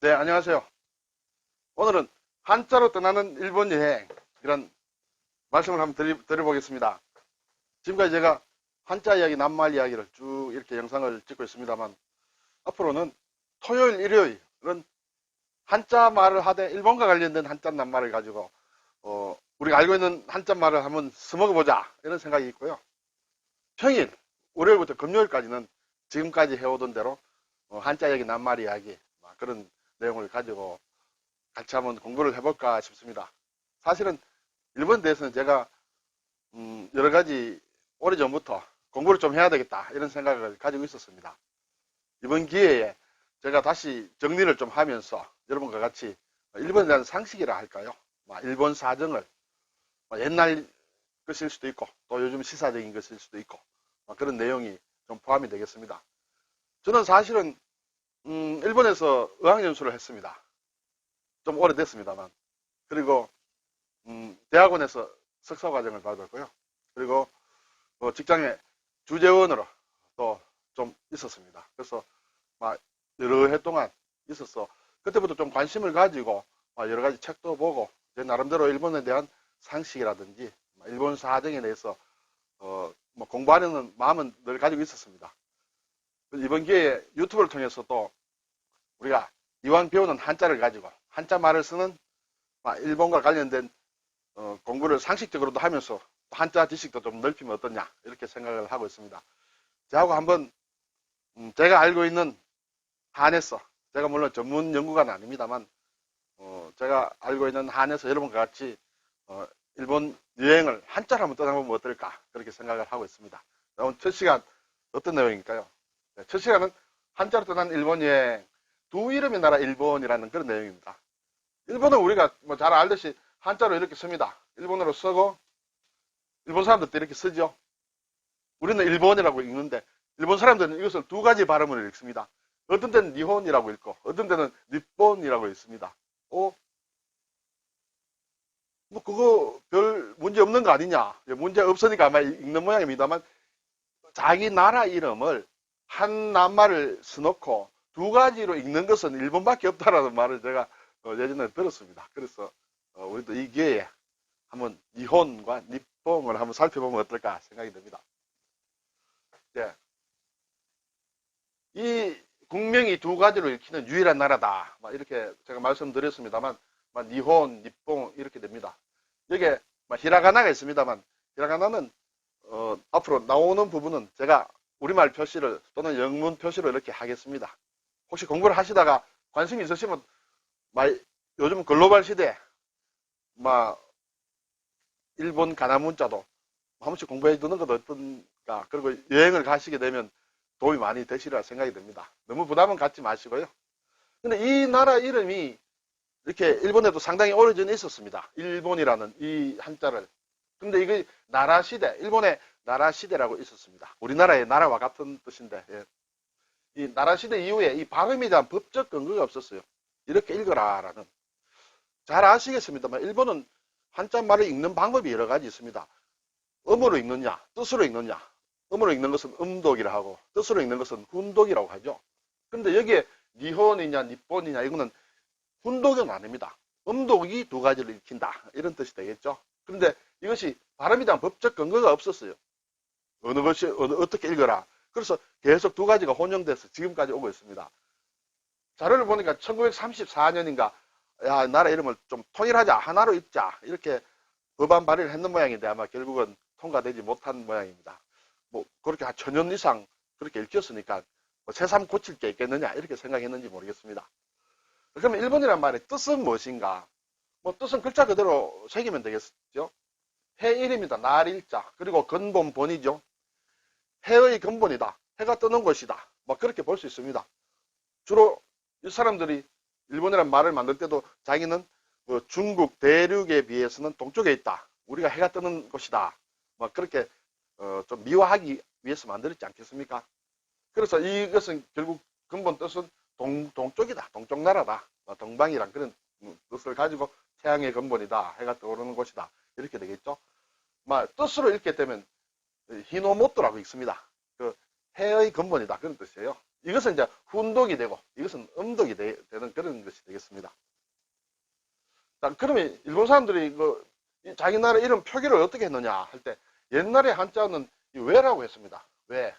네, 안녕하세요. 오늘은 한자로 떠나는 일본 여행, 이런 말씀을 한번 드리, 드려보겠습니다. 지금까지 제가 한자 이야기, 낱말 이야기를 쭉 이렇게 영상을 찍고 있습니다만, 앞으로는 토요일, 일요일, 이런 한자 말을 하되 일본과 관련된 한자 낱말을 가지고, 어, 우리가 알고 있는 한자 말을 한번 써먹어보자, 이런 생각이 있고요. 평일, 월요일부터 금요일까지는 지금까지 해오던 대로 어, 한자 이야기, 낱말 이야기, 막 그런 내용을 가지고 같이 한번 공부를 해볼까 싶습니다. 사실은 일본에 대해서는 제가 음, 여러 가지 오래전부터 공부를 좀 해야 되겠다 이런 생각을 가지고 있었습니다. 이번 기회에 제가 다시 정리를 좀 하면서 여러분과 같이 일본에 대한 상식이라 할까요? 막 일본 사정을 막 옛날 것일 수도 있고 또 요즘 시사적인 것일 수도 있고 막 그런 내용이 좀 포함이 되겠습니다. 저는 사실은 음, 일본에서 어학연수를 했습니다. 좀 오래됐습니다만. 그리고 음, 대학원에서 석사과정을 받았고요. 그리고 어, 직장에 주재원으로 또 좀 있었습니다. 그래서 막 여러 해 동안 있었어. 그때부터 좀 관심을 가지고 막 여러 가지 책도 보고 제 나름대로 일본에 대한 상식이라든지 일본 사정에 대해서 어, 뭐 공부하려는 마음은 늘 가지고 있었습니다. 이번 기회에 유튜브를 통해서 또 우리가 이왕 배우는 한자를 가지고 한자 말을 쓰는 일본과 관련된 어, 공부를 상식적으로도 하면서 한자 지식도 좀 넓히면 어떠냐 이렇게 생각을 하고 있습니다. 저하고 한번 음, 제가 알고 있는 한에서 제가 물론 전문 연구가는 아닙니다만 어, 제가 알고 있는 한에서 여러분과 같이 어, 일본 여행을 한자로 한번 떠나보면 어떨까 그렇게 생각을 하고 있습니다. 오늘 첫 시간 어떤 내용일까요? 네, 첫 시간은 한자로 떠난 일본 여행 두 이름의 나라 일본이라는 그런 내용입니다. 일본은 우리가 뭐 잘 알듯이 한자로 이렇게 씁니다. 일본어로 쓰고 일본 사람들도 이렇게 쓰죠. 우리는 일본이라고 읽는데 일본 사람들은 이것을 두 가지 발음을 읽습니다. 어떤 때는 니혼이라고 읽고 어떤 때는 니본이라고 읽습니다. 어? 뭐 그거 별 문제 없는 거 아니냐? 문제 없으니까 아마 읽는 모양입니다만 자기 나라 이름을 한 낱말을 써놓고 두 가지로 읽는 것은 일본밖에 없다라는 말을 제가 어, 예전에 들었습니다. 그래서 어, 우리도 이 기회에 한번 니혼과 니뽕을 한번 살펴보면 어떨까 생각이 듭니다. 네. 이 국명이 두 가지로 읽히는 유일한 나라다. 이렇게 제가 말씀드렸습니다만, 니혼, 니뽕 이렇게 됩니다. 여기에 히라가나가 있습니다만, 히라가나는 어, 앞으로 나오는 부분은 제가 우리말 표시를 또는 영문 표시로 이렇게 하겠습니다. 혹시 공부를 하시다가 관심이 있으시면 요즘 글로벌 시대 막 일본 가나 문자도 한 번씩 공부해 두는 것도 어떤가 그리고 여행을 가시게 되면 도움이 많이 되시리라 생각이 듭니다. 너무 부담은 갖지 마시고요. 근데 이 나라 이름이 이렇게 일본에도 상당히 오래전에 있었습니다. 일본이라는 이 한자를. 근데 이게 나라 시대, 일본의 나라 시대라고 있었습니다. 우리나라의 나라와 같은 뜻인데, 예. 이 나라 시대 이후에 이 발음에 대한 법적 근거가 없었어요. 이렇게 읽어라라는. 잘 아시겠습니다만, 일본은 한자 말을 읽는 방법이 여러 가지 있습니다. 음으로 읽느냐, 뜻으로 읽느냐, 음으로 읽는 것은 음독이라 하고 뜻으로 읽는 것은 훈독이라고 하죠. 근데 여기에 니혼이냐 니본이냐 이거는 훈독은 아닙니다. 음독이 두 가지를 읽힌다. 이런 뜻이 되겠죠. 그런데 이것이 발음에 대한 법적 근거가 없었어요. 어느 것이 어떻게 읽어라. 그래서 계속 두 가지가 혼용돼서 지금까지 오고 있습니다. 자료를 보니까 1934년인가 야 나라 이름을 좀 통일하자 하나로 읽자 이렇게 법안 발의를 했는 모양인데 아마 결국은 통과되지 못한 모양입니다. 뭐 그렇게 한 천년 이상 그렇게 읽혔으니까 뭐 새삼 고칠 게 있겠느냐 이렇게 생각했는지 모르겠습니다. 그러면 일본이란 말의 뜻은 무엇인가? 뭐 뜻은 글자 그대로 새기면 되겠죠. 해 이름이다. 날 일자. 그리고 근본 본이죠. 해의 근본이다. 해가 뜨는 곳이다. 뭐 그렇게 볼 수 있습니다. 주로 이 사람들이 일본이란 말을 만들 때도 자기는 뭐 중국 대륙에 비해서는 동쪽에 있다. 우리가 해가 뜨는 곳이다. 뭐 그렇게 어, 좀 미화하기 위해서 만들었지 않겠습니까? 그래서 이것은 결국 근본 뜻은 동, 동쪽이다. 동쪽 나라다. 뭐 동방이란 그런 뜻을 가지고 태양의 근본이다. 해가 떠오르는 곳이다. 이렇게 되겠죠. 뭐 뜻으로 읽게 되면 히노모토라고 읽습니다. 그 해의 근본이다. 그런 뜻이에요. 이것은 이제 훈독이 되고 이것은 음독이 되, 는 그런 것이 되겠습니다. 자, 그러면 일본 사람들이 그이 자기 나라 이름 표기를 어떻게 했느냐 할 때 옛날에 한자는 이 왜라고 했습니다. 왜?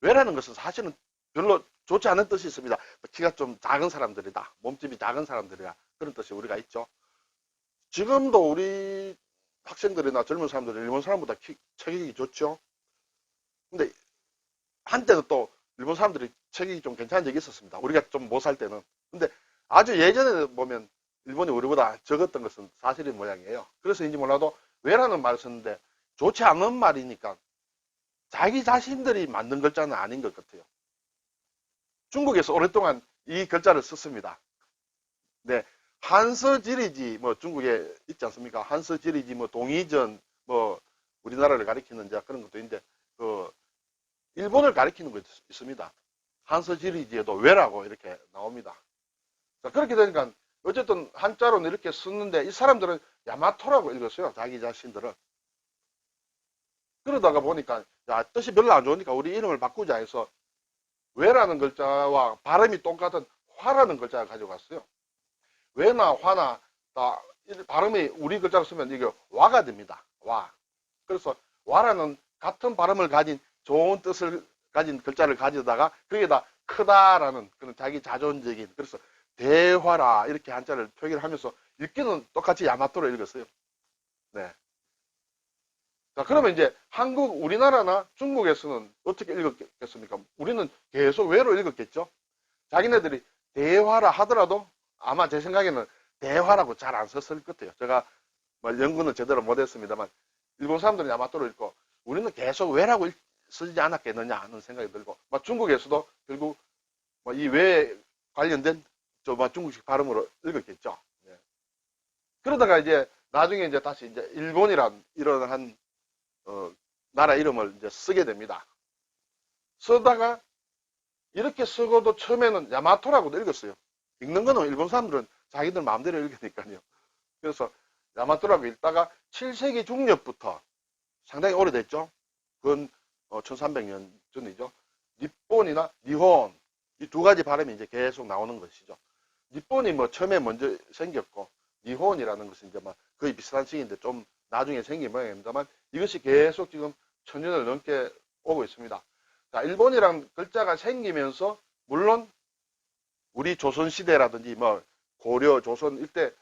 왜라는 것은 사실은 별로 좋지 않은 뜻이 있습니다. 키가 좀 작은 사람들이다. 몸집이 작은 사람들이다. 그런 뜻이 우리가 있죠. 지금도 우리 학생들이나 젊은 사람들은 일본 사람보다 키, 체격이 좋죠. 근데 한때는 또 일본 사람들이 체격이 좀 괜찮은 적이 있었습니다. 우리가 좀 못 살 때는. 근데 아주 예전에 보면 일본이 우리보다 적었던 것은 사실인 모양이에요. 그래서인지 몰라도 왜라는 말을 썼는데 좋지 않은 말이니까 자기 자신들이 만든 글자는 아닌 것 같아요. 중국에서 오랫동안 이 글자를 썼습니다. 네. 한서지리지, 뭐 중국에 있지 않습니까? 한서지리지, 뭐 동이전, 뭐 우리나라를 가리키는 이제 그런 것도 있는데, 그, 일본을 가리키는 것도 있습니다. 한서지리지에도 왜라고 이렇게 나옵니다. 자, 그렇게 되니까 어쨌든 한자로는 이렇게 썼는데 이 사람들은 야마토라고 읽었어요. 자기 자신들은. 그러다가 보니까 야 뜻이 별로 안 좋으니까 우리 이름을 바꾸자 해서 왜라는 글자와 발음이 똑같은 화라는 글자를 가져갔어요. 왜나 화나 다 발음이 우리 글자로 쓰면 이게 와가 됩니다. 와. 그래서 와라는 같은 발음을 가진 좋은 뜻을 가진 글자를 가져다가 거기에다 크다라는 그런 자기 자존적인 그래서 대화라 이렇게 한자를 표기를 하면서 읽기는 똑같이 야마토로 읽었어요. 네. 자, 그러면 이제 한국, 우리나라나 중국에서는 어떻게 읽었겠습니까? 우리는 계속 왜로 읽었겠죠? 자기네들이 대화라 하더라도 아마 제 생각에는 대화라고 잘 안 썼을 것 같아요. 제가 뭐 연구는 제대로 못했습니다만 일본 사람들은 야마토로 읽고 우리는 계속 왜라고 읽- 쓰지 않았겠느냐 하는 생각이 들고 뭐 중국에서도 결국 뭐이왜 관련된 저뭐 중국식 발음으로 읽었겠죠. 예. 그러다가 이제 나중에 이제 다시 이제 일본이란 이런 한 어, 나라 이름을 이제 쓰게 됩니다. 쓰다가 이렇게 쓰고도 처음에는 야마토라고도 읽었어요. 읽는 거는 일본 사람들은 자기들 마음대로 읽으니까요. 그래서 야마토라고 읽다가 7세기 중엽부터 상당히 오래됐죠. 그건 1300년 전이죠. 니폰이나 니혼 이 두 가지 발음이 이제 계속 나오는 것이죠. 니폰이 뭐 처음에 먼저 생겼고 니혼이라는 것은 이제 막 거의 비슷한 시기인데 좀 나중에 생긴 모양입니다만 이것이 계속 지금 천년을 넘게 오고 있습니다. 자, 일본이란 글자가 생기면서 물론 우리 조선 시대라든지 뭐 고려 조선 일대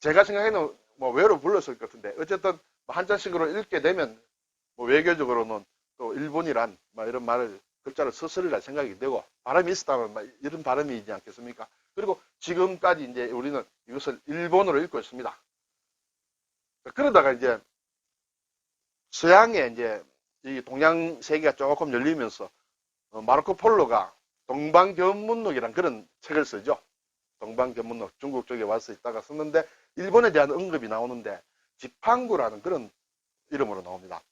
제가 생각에는 뭐 외로 불렀을 것 같은데 어쨌든 뭐 한자식으로 읽게 되면 뭐 외교적으로는 또 일본이란 뭐 이런 말을 글자를 썼으리라 생각이 되고 발음이 있었다면 막 이런 발음이 있지 않겠습니까? 그리고 지금까지 이제 우리는 이것을 일본어로 읽고 있습니다. 그러다가 이제 서양에 이제 이 동양 세계가 조금 열리면서 어, 마르코 폴로가 동방견문록이란 그런 책을 쓰죠. 동방견문록 중국 쪽에 와서 있다가 썼는데 일본에 대한 언급이 나오는데 지팡구라는 그런 이름으로 나옵니다.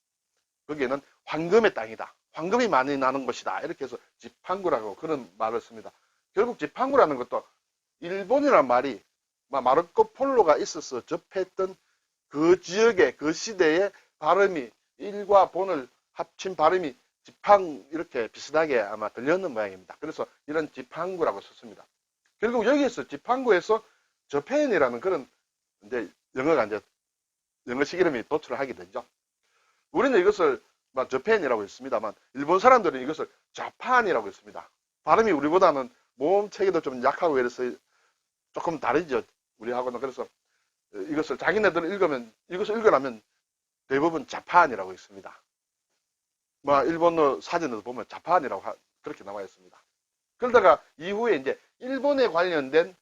거기에는 황금의 땅이다. 황금이 많이 나는 곳이다. 이렇게 해서 지팡구라고 그런 말을 씁니다. 결국 지팡구라는 것도 일본이란 말이 마르코 폴로가 있어서 접했던 그 지역의 그 시대의 발음이 일과 본을 합친 발음이 지팡 이렇게 비슷하게 아마 들렸는 모양입니다. 그래서 이런 지팡구라고 썼습니다. 결국 여기에서 지팡구에서 저펜이라는 그런 이제 영어가 이제 영어식 이름이 도출을 하게 되죠. 우리는 이것을 막 저펜이라고 했습니다만 일본 사람들은 이것을 자판이라고 했습니다. 발음이 우리보다는 모음 체계도 좀 약하고 이래서 조금 다르죠. 우리하고는 그래서 이것을 자기네들 읽으면 이것을 읽으라면 대부분 자판이라고 있습니다. 뭐 일본어 사전에도 보면 자판이라고 하- 그렇게 나와 있습니다. 그러다가 이후에 이제 일본에 관련된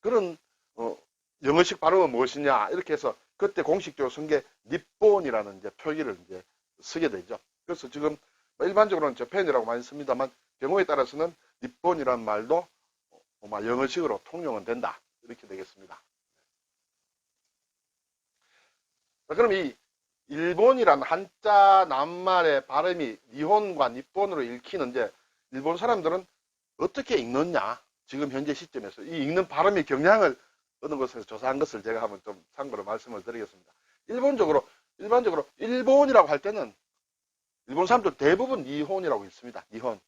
그런 어, 영어식 발음은 무엇이냐 이렇게 해서 그때 공식적으로 쓴게 니폰이라는 이제 표기를 이제 쓰게 되죠. 그래서 지금 뭐 일반적으로는 저펜이라고 많이 씁니다만 경우에 따라서는 니폰이라는 말도 영어식으로 통용은 된다 이렇게 되겠습니다. 자, 그럼 이 일본이란 한자 낱말의 발음이 니혼과 니폰으로 읽히는 이제 일본 사람들은 어떻게 읽느냐 지금 현재 시점에서 이 읽는 발음의 경향을 어느 곳에서 조사한 것을 제가 한번 좀 참고로 말씀을 드리겠습니다. 일본적으로 일반적으로 일본이라고 할 때는 일본 사람들 대부분 니혼이라고 있습니다. 니혼.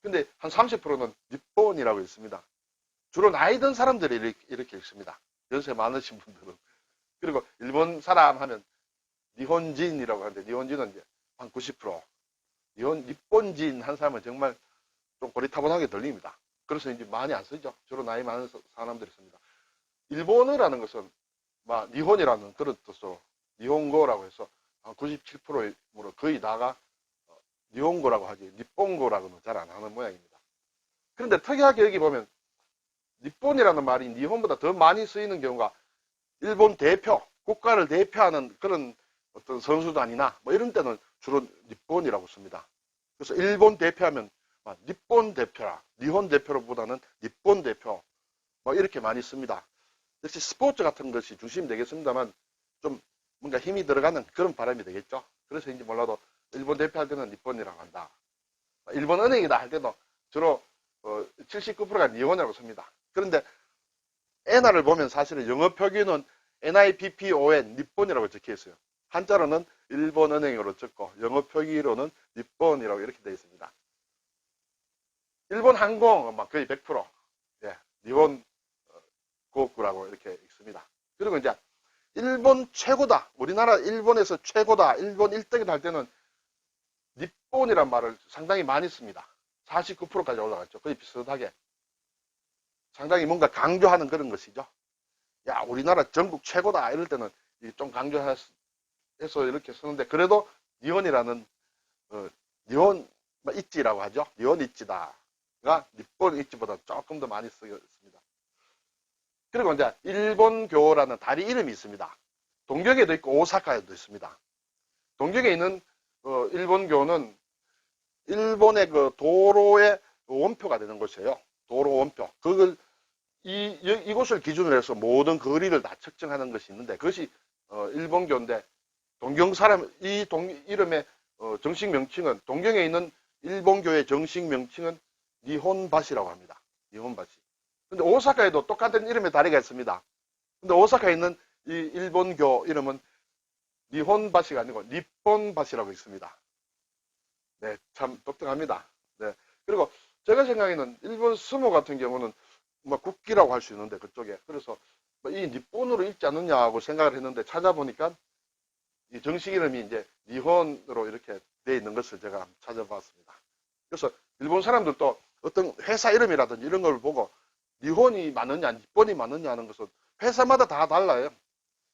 근데 한 30%는 니폰이라고 있습니다. 주로 나이 든 사람들이 이렇게, 이렇게 읽습니다. 연세 많으신 분들은. 그리고 일본 사람 하면 니혼진이라고 하는데 니혼진은 이제 한 90%. 니혼, 니폰진 한 사람은 정말 좀 고리타분하게 들립니다. 그래서 이제 많이 안 쓰죠. 주로 나이 많은 사- 사람들이 씁니다. 일본어라는 것은 막 니혼이라는 그런 뜻으로 니혼고라고 해서 한 97%로 거의 다가 어, 니혼고라고 하지 니폰고라고는 잘 안 하는 모양입니다. 그런데 특이하게 여기 보면 니폰이라는 말이 니혼보다 더 많이 쓰이는 경우가 일본 대표, 국가를 대표하는 그런 어떤 선수단이나 뭐 이런 때는 주로 니폰이라고 씁니다. 그래서 일본 대표하면 막 니폰 대표라, 니혼 대표보다는 니폰 대표 뭐 이렇게 많이 씁니다. 역시 스포츠 같은 것이 중심이 되겠습니다만 좀 뭔가 힘이 들어가는 그런 바람이 되겠죠. 그래서인지 몰라도 일본 대표할 때는 니폰이라고 한다. 일본 은행이다 할 때도 주로 79%가 니혼이라고 씁니다. 그런데 엔화를 보면 사실은 영어 표기는 NIPPON, 니폰이라고 적혀 있어요. 한자로는 일본 은행으로 적고 영어 표기로는 니폰이라고 이렇게 되어 있습니다. 일본 항공 막 거의 100% 예, 니혼 고구라고 이렇게 읽습니다. 그리고 이제 일본 최고다. 우리나라 일본에서 최고다. 일본 1등이다 할 때는 니폰이란 말을 상당히 많이 씁니다. 49%까지 올라갔죠. 거의 비슷하게. 상당히 뭔가 강조하는 그런 것이죠. 야, 우리나라 전국 최고다. 이럴 때는 좀 강조 해서 이렇게 쓰는데, 그래도 니혼이라는, 어, 니혼 있지라고 하죠. 니혼 있지다가 니폰 있지보다 조금 더 많이 쓰였습니다. 그리고 이제 일본교라는 다리 이름이 있습니다. 동경에도 있고 오사카에도 있습니다. 동경에 있는 어, 일본교는 일본의 그 도로의 원표가 되는 곳이에요. 도로 원표. 그걸 이 이- 이곳을 기준으로 해서 모든 거리를 다 측정하는 것이 있는데 그것이 어, 일본교인데 동경 사람 이 동 이름의 어, 정식 명칭은 동경에 있는 일본교의 정식 명칭은 니혼바시라고 합니다. 니혼바시. 근데 오사카에도 똑같은 이름의 다리가 있습니다. 근데 오사카에 있는 이 일본교 이름은 니혼바시가 아니고 니폰바시라고 있습니다. 네, 참 똑똑합니다. 네. 그리고 제가 생각에는 일본 스모 같은 경우는 뭐 국기라고 할 수 있는데 그쪽에 그래서 뭐이 니폰으로 읽지 않느냐 하고 생각을 했는데 찾아보니까 이 정식 이름이 이제 니혼으로 이렇게 돼 있는 것을 제가 찾아봤습니다. 그래서 일본 사람들도 어떤 회사 이름이라든지 이런 걸 보고 니혼이 맞느냐, 니폰이 맞느냐 하는 것은 회사마다 다 달라요.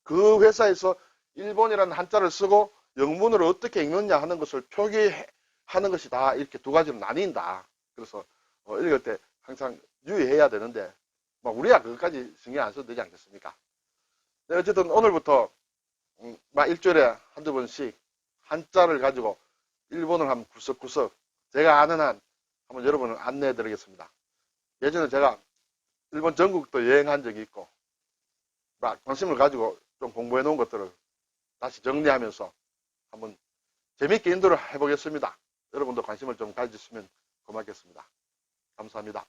그 회사에서 일본이라는 한자를 쓰고 영문으로 어떻게 읽느냐 하는 것을 표기하는 것이 다 이렇게 두 가지로 나뉜다. 그래서 어, 읽을 때 항상 유의해야 되는데 뭐 우리야 그것까지 신경 안 써도 되지 않겠습니까? 네, 어쨌든 오늘부터 음, 막 일주일에 한두 번씩 한자를 가지고 일본을 한번 구석구석 제가 아는 한 한번 여러분을 안내해 드리겠습니다. 예전에 제가 일본 전국도 여행한 적이 있고 막 관심을 가지고 좀 공부해 놓은 것들을 다시 정리하면서 한번 재밌게 인도를 해보겠습니다. 여러분도 관심을 좀 가지시면 고맙겠습니다. 감사합니다.